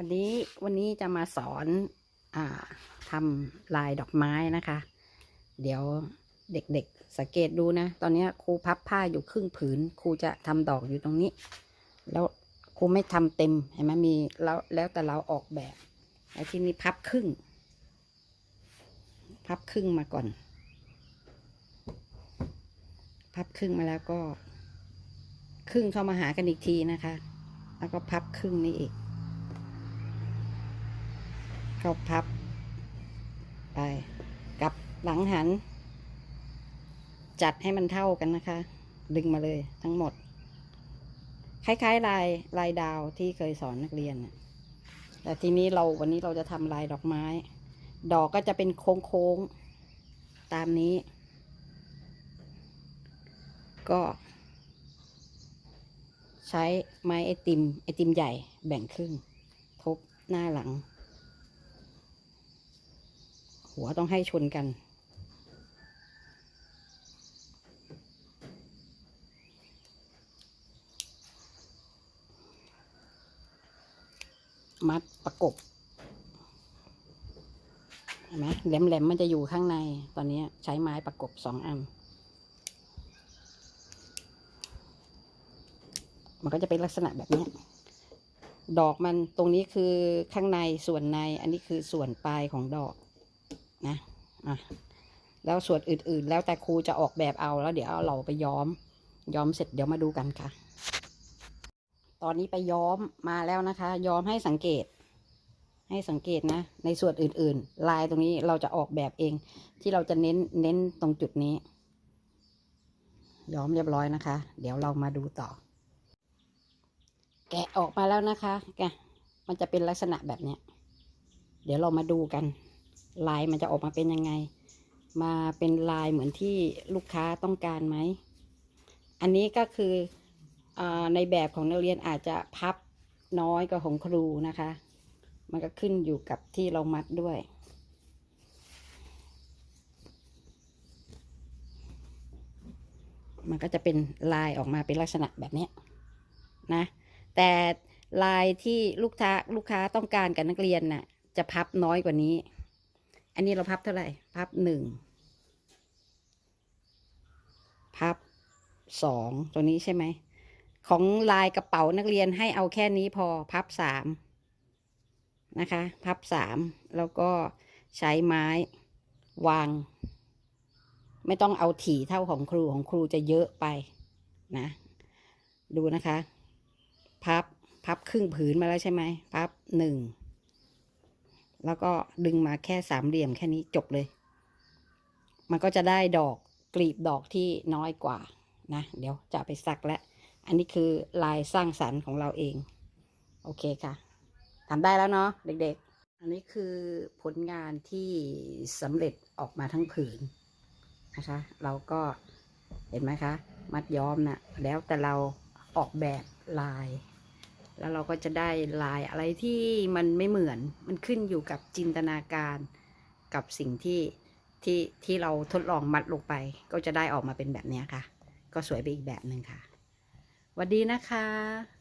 วันนี้วันนี้จะมาสอนอ่าทำลายดอกไม้นะคะ เดี๋ยวเด็กๆสังเกตดูนะ ตอนนี้ครูพับผ้าอยู่ครึ่งผืน ครูจะทำดอกอยู่ตรงนี้ แล้วครูไม่ทำเต็มเห็นไหมมีแล้วแล้วแต่เราออกแบบแล้วที่นี้พับครึ่ง พับครึ่งมาก่อน พับครึ่งมาแล้วก็ ครึ่งเข้ามาหากันอีกทีนะคะ แล้วก็พับครึ่งนี้อีก เข้าพับ ไปกลับหลังหัน จัดให้มันเท่ากันนะคะ ดึงมาเลยทั้งหมด คล้ายๆลายลายดาวที่เคยสอนนักเรียน แต่ทีนี้เราวันนี้เราจะทำลายดอกไม้ ดอกก็จะเป็นโค้งๆ ตามนี้ ก็ใช้ไม้ไอติมไอติมใหญ่แบ่งครึ่งทุบหน้าหลัง หัวต้องให้ชนกัน มัดประกบเห็นไหมแหลมๆมันจะอยู่ข้างในตอนนี้ใช้ไม้ประกบสองอัน มันก็จะเป็นลักษณะแบบนี้ดอกมันตรงนี้คือข้างในส่วนในอันนี้คือส่วนปลายของดอก นะอะแล้วส่วนอื่นๆ แล้วแต่ครูจะออกแบบเอาแล้วเดี๋ยวเราไปย้อม ย้อมเสร็จเดี๋ยวมาดูกันค่ะ ตอนนี้ไปย้อมมาแล้วนะคะ ย้อมให้สังเกต ให้สังเกตนะ ในส่วนอื่นๆ ลายตรงนี้เราจะออกแบบเอง ที่เราจะเน้นเน้นตรงจุดนี้ ย้อมเรียบร้อยนะคะ เดี๋ยวเรามาดูต่อ แกะออกมาแล้วนะคะ แกะมันจะเป็นลักษณะแบบนี้เดี๋ยวเรามาดูกัน ลายมันจะออกมาเป็นยังไง มาเป็นลายเหมือนที่ลูกค้าต้องการไหม อันนี้ก็คืออในแบบของนักเรียนอาจจะพับน้อยกว่าของครูนะคะ มันก็ขึ้นอยู่กับที่เรามัดด้วย มันก็จะเป็นลายออกมาเป็นลักษณะแบบนี้นะ แต่ลายที่ลูกค้าลูกค้าต้องการกับนักเรียนน่ะจะพับน้อยกว่านี้ อันนี้เราพับเท่าไหร่ พับหนึ่ง พับสองตัวนี้ใช่ไหม ของลายกระเป๋านักเรียนให้เอาแค่นี้พอ พับสามนะคะ พับสามแล้วก็ใช้ไม้วาง ไม่ต้องเอาถี่เท่าของครูของครูจะเยอะไปนะ ดูนะคะ พับ พับครึ่งผืนมาแล้วใช่ไหม พับหนึ่ง แล้วก็ดึงมาแค่สามเหลี่ยมแค่นี้จบเลย มันก็จะได้ดอกกลีบดอกที่น้อยกว่านะ เดี๋ยวจะไปสักแล้ว อันนี้คือลายสร้างสรรค์ของเราเอง โอเคค่ะทำได้แล้วเนาะเด็กๆ อันนี้คือผลงานที่สำเร็จออกมาทั้งผืนนะคะ เราก็เห็นไหมคะ มัดย้อมนะ่ะ แล้วแต่เราออกแบบลาย แล้วเราก็จะได้ลายอะไรที่มันไม่เหมือน มันขึ้นอยู่กับจินตนาการกับสิ่งที่ที่ที่เราทดลองมัดลงไป ก็จะได้ออกมาเป็นแบบนี้ค่ะ ก็สวยไปอีกแบบหนึ่งค่ะสวัสดีนะคะ